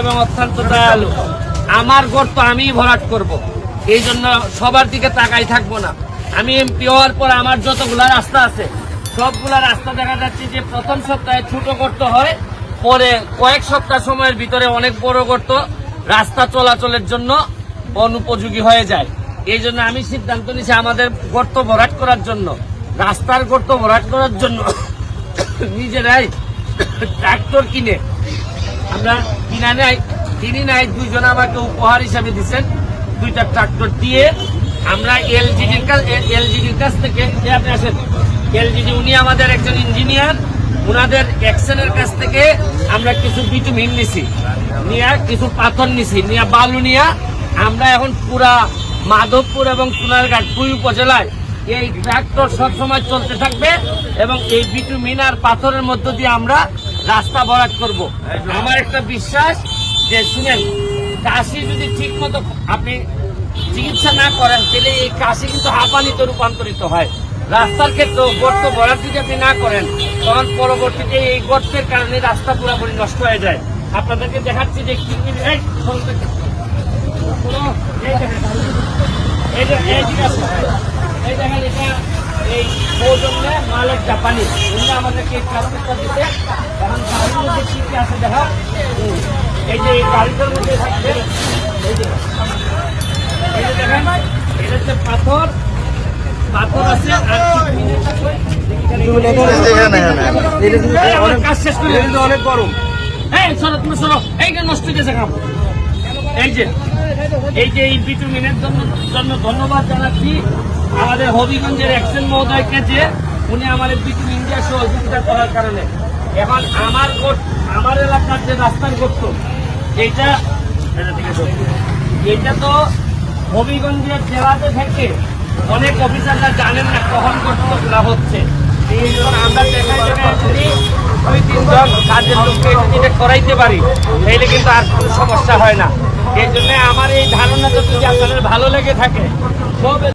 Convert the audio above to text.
এবং অত্যন্ত দয়ালু। আমার গর্ত আমিই ভরাট করব। এই জন্য সবার দিকে তাকাই থাকব না। আমি এমপি হওয়ার পর আমার যতগুলা রাস্তা আছে, সবগুলা রাস্তা দেখা যাচ্ছে যে প্রথম সপ্তাহে ছোট গর্ত হয়, পরে কয়েক সপ্তাহ সময়ের ভিতরে অনেক বড় গর্ত রাস্তা চলাচলের জন্য অনুপযোগী হয়ে যায়। এই জন্য আমি সিদ্ধান্ত নিয়েছি আমাদের গর্ত ভরাট করার জন্য, রাস্তার গর্ত ভরাট করার জন্য নিজেরাই ট্রাক্টর কিনে আমরা কিনা নাই কিনি নাই দুইজন আমাকে উপহার হিসাবে দিচ্ছেন দুইটা ট্রাক্টর দিয়ে আমরা এলজিডির কাছ এলজিডির কাছ থেকে আপনি আসেন। এলজিডি উনি আমাদের একজন ইঞ্জিনিয়ার। ওনাদের অ্যাকশনের কাছ থেকে আমরা কিছু বিটুমিন নিছি। নিয়ে কিছু পাথর নিছি। নিয়ে বালু নিয়ে আমরা এখন পুরা মাধবপুর এবং সোনারঘাট দুই উপজেলায় এই ট্রাক্টর সবসময় চলতে থাকবে এবং এই বিটুমিন আর পাথরের মধ্য দিয়ে আমরা রাস্তা ভরাট করব। আমার একটা বিশ্বাস যে শুনেন কাশি যদি ঠিক মতো আপনি চিকিৎসা না করেন তাহলে এই কাশি কিন্তু হাঁপানিতে রূপান্তরিত হয়। রাস্তার ক্ষেত্রে গর্ত ভরাট যদি আপনি না করেন তখন পরবর্তীতে এই গর্তের কারণে রাস্তা পুরোপুরি নষ্ট হয়ে যায়। আপনাদেরকে দেখাচ্ছি যে কি কি- এই, দেখেন। এই দেখেন এটা এই সৌজন্যে মালিক জাপানি উনি আমাদেরকে এই দিতে এখন গাড়ির মধ্যে কি কি আছে দেখা। এই যে এই গাড়িটার মধ্যে থাকবে এই যে এই যে দেখেন এটা হচ্ছে পাথর। পাথর আছে আর কাজ শেষ করে দিন। অনেক গরম। এই সরো তুমি সরো। এইটা নষ্ট হয়ে গেছে কাম। এই যে এই যে এই বিটুমিনের জন্য জন্য ধন্যবাদ জানাচ্ছি। আমাদের হবিগঞ্জের অ্যাকশন মহোদয়কে যে উনি আমাদের বিটুমিন দিয়ে সহযোগিতা করার কারণে এখন আমার আমার এলাকার যে রাস্তার করত এটা আছে। তো হবিগঞ্জের জেলাতে থেকে অনেক অফিসাররা জানেন না কখন কর্তব্যগুলা হচ্ছে আমরা দুই, তিনজন কাজের যদি করাইতে পারি, তাহলে কিন্তু আর কোনো সমস্যা হয় না এই জন্য আমার এই ধারণা যদি আপনাদের ভালো লেগে থাকে সব